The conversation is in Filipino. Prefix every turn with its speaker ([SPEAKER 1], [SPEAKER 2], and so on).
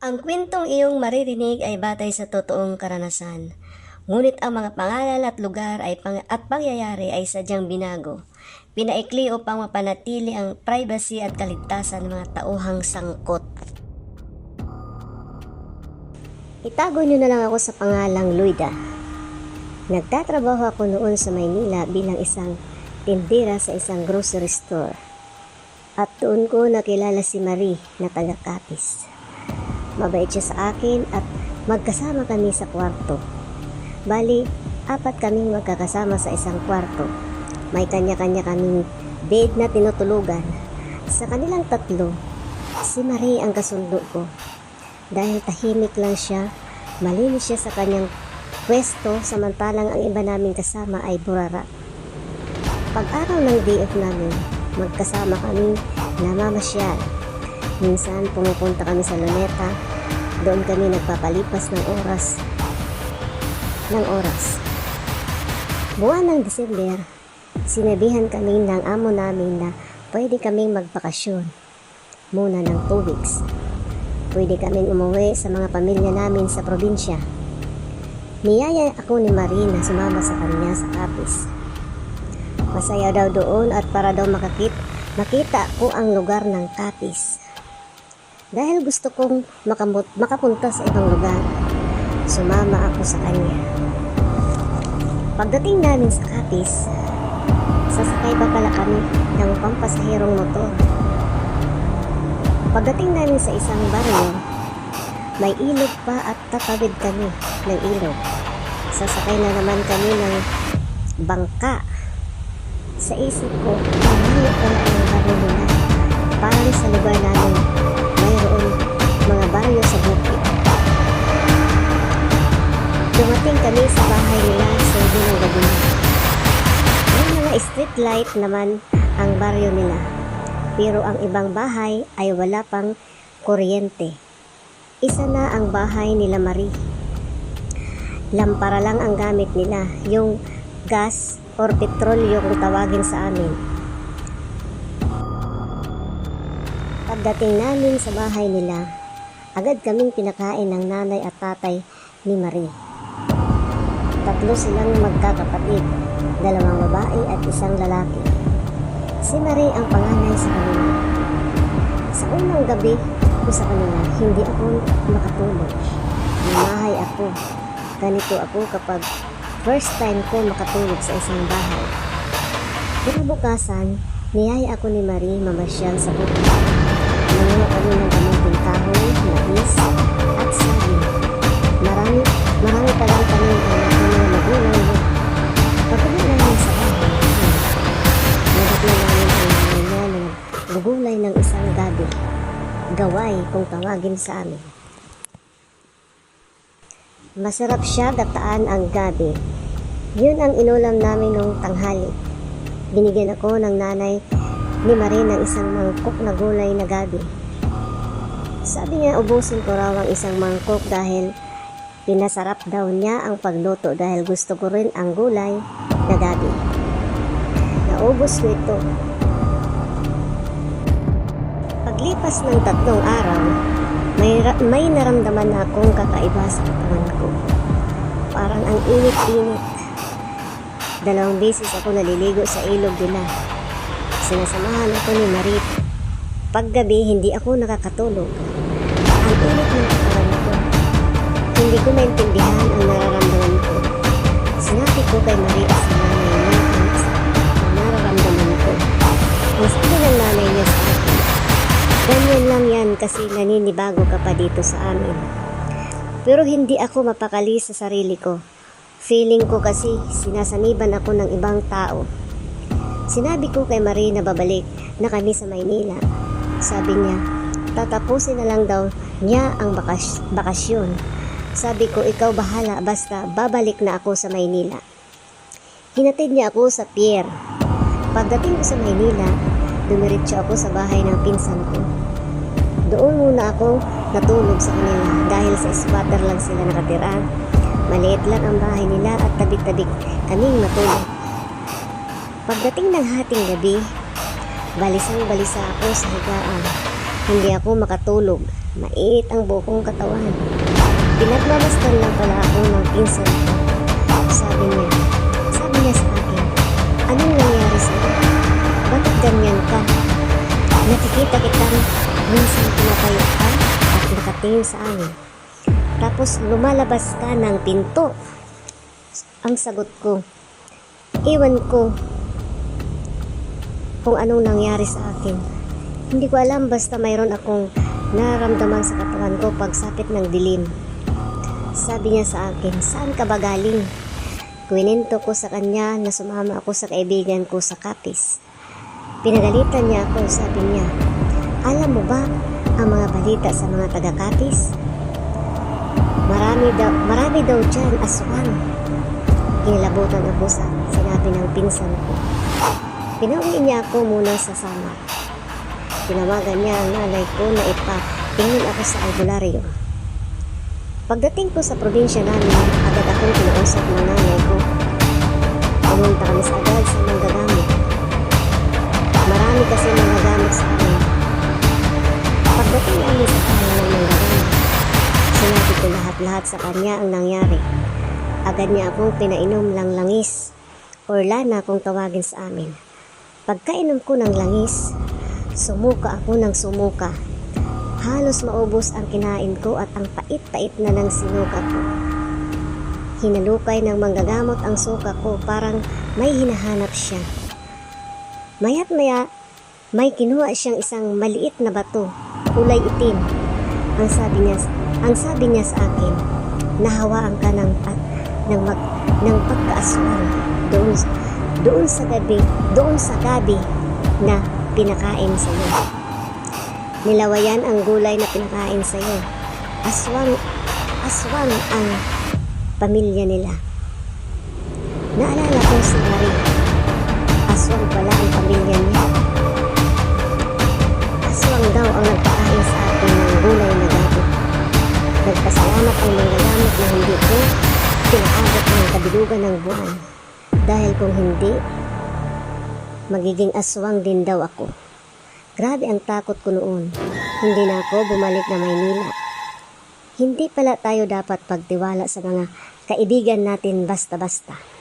[SPEAKER 1] Ang kwentong iyong maririnig ay batay sa totoong karanasan. Ngunit ang mga pangalan at lugar ay pang- at pangyayari ay sadyang binago. Pinaikli upang mapanatili ang privacy at kaligtasan ng mga tauhang sangkot. Itago niyo na lang ako sa pangalang Luida. Nagtatrabaho ako noon sa Maynila bilang isang tindera sa isang grocery store. At doon ko nakilala si Marie na taga Capiz. Mabait siya sa akin at magkasama kami sa kwarto. Bali, apat kaming magkakasama sa isang kwarto. May kanya-kanya kaming bed na tinutulugan. Sa kanilang tatlo, si Marie ang kasundo ko. Dahil tahimik lang siya, malinis siya sa kanyang pwesto samantalang ang iba naming kasama ay burara. Pag-araw ng day off namin, magkasama kami namamasyal. Minsan pumupunta kami sa Luneta, doon kami nagpapalipas ng oras. Ng oras. Buwan ng Desember, sinabihan kami ng amo namin na pwede kaming magbakasyon muna ng 2 weeks. Pwede kaming umuwi sa mga pamilya namin sa probinsya. Niyaya ako ni Marie na sumama sa kanya sa Capiz. Masaya daw doon at para daw makakit, makita ko ang lugar ng Capiz. Dahil gusto kong makamut, makapunta sa ibang lugar, sumama ako sa kanya. Pagdating namin sa Capiz, sasakay pa pala kami ng pampasahirong motor. Pagdating namin sa isang baryo, may ilog pa at tatawid kami ng ilog. Sasakay na naman kami ng bangka. Sa isip ko, ang layo pala ang baryo nila. Parang sa lugar namin, mayroon mga baryo sa bukid. Dumating kami sa bahay nila sa ng gabi. May mga street light naman ang baryo nila. Pero ang ibang bahay ay wala pang kuryente. Isa na ang bahay nila Marie. Lampara lang ang gamit nila, yung gas or petrolyo kung tawagin sa amin. Pagdating namin sa bahay nila, agad kaming pinakain ng nanay at tatay ni Marie. Tatlo silang magkakapatid, dalawang babae at isang lalaki. Si Marie ang panganay sa kanila. Sa unang gabi ko sa kanila, hindi ako makatulog. Lumahay ako. Ganito ako kapag first time ko makatulog sa isang bahay. Kinabukasan, niyaya ako ni Marie mamasyal sa bukid. Nanguha kami ng kamuting kahoy, mais, at saging. Marami, marami pa lang kami ang mga magulang. Pagdating namin sa bahay, Nadatnan namin ang na ng isang gabi. Gaway kung tawagin sa amin. Masarap siya gataan ang gabi. Yun ang inulam namin nung tanghali. Binigyan ako ng nanay ni Marie ng isang mangkok na gulay na gabi. Sabi niya ubusin ko raw ang isang mangkok dahil pinasarap daw niya ang pagluto dahil gusto ko rin ang gulay na gabi. Naubos ko ito. Paglipas ng tatlong araw, may, may naramdaman na akong kakaiba sa katawan ko. Parang ang init-init. Dalawang beses ako naliligo sa ilog nila. Sinasamahan ako ni Marit. Paggabi, hindi ako nakakatulog. Ang init ng katawan ko. Hindi ko maintindihan ang nararamdaman ko. Sinabi ko kay Marie at sa nanay niya ang nararamdaman ko. Ang sabi ng nanay niya sa akin, ganyan lang yan kasi naninibago ka pa dito sa amin. Pero hindi ako mapakali sa sarili ko. Feeling ko kasi sinasaniban ako ng ibang tao. Sinabi ko kay Marie na babalik na kami sa Maynila. Sabi niya, tatapusin na lang daw niya ang bakas- bakasyon. Sabi ko, ikaw bahala, basta babalik na ako sa Maynila. Hinatid niya ako sa pier. Pagdating ko sa Maynila, dumiretso ako sa bahay ng pinsan ko. Doon muna ako natulog sa kanila dahil sa squatter lang sila nakatira. Maliit lang ang bahay nila at tabi-tabi kaming matulog. Pagdating ng hating gabi, balisang balisa ako sa higaan. Hindi ako makatulog. Mait ang bukong katawan. Pinagmamasdan lang pala ako ng pinsan ko. Sabi niya, sabi niya sa akin, anong nangyari sa'yo? Bakit ganyan ka? Nakikita kitang minsan tumatayo ka at nakatingin sa amin. Tapos lumalabas ka ng pinto. Ang sagot ko, iwan ko kung anong nangyari sa akin. Hindi ko alam basta mayroon akong nararamdaman sa katawan ko pagsapit ng dilim. Sabi niya sa akin, saan ka ba galing? Kwinento ko sa kanya na sumama ako sa kaibigan ko sa Kapis. Pinagalitan niya ako, sabi niya, alam mo ba ang mga balita sa mga taga-Kapis? Marami daw, marami daw dyan aswang. Kinilabutan ako sa sinabi ng pinsan ko. Pinauwi niya ako muna sa sama. Tinawagan niya ang nanay ko na ipatingin ako sa albularyo. Pagdating ko sa probinsya namin, agad akong kinausap ng nanay ko. Pumunta kami sa agad sa manggagamit. Marami kasi manggagamit sa amin. Pagdating namin sa bahay ng manggagamit, sinabi ko lahat-lahat sa kanya ang nangyari. Agad niya akong pinainom lang langis or lana kung tawagin sa amin. Pagkainom ko ng langis, sumuka ako ng sumuka. Halos maubos ang kinain ko at ang pait-pait na ng sinuka ko. Hinalukay ng manggagamot ang suka ko parang may hinahanap siya. Maya't maya, may kinuha siyang isang maliit na bato, kulay itim. Ang sabi niya, ang sabi niya sa akin, nahawaan ka ng, at, ng, mag, ng pagkaaswang doon, doon sa gabi, doon sa gabi na pinakain sa iyo. Nilawayan ang gulay na pinakain sa iyo. Aswang, aswang ang pamilya nila. Naalala ko si Marie. Aswang pala ang pamilya niya. Aswang daw ang nagpakain sa atin ng gulay na gabi. Nagpasalamat ang manggagamit na hindi ko pinaabot ang kabilugan ng buwan. Dahil kung hindi, magiging aswang din daw ako. Grabe ang takot ko noon. Hindi na ako bumalik na Maynila. Hindi pala tayo dapat pagtiwala sa mga kaibigan natin basta-basta.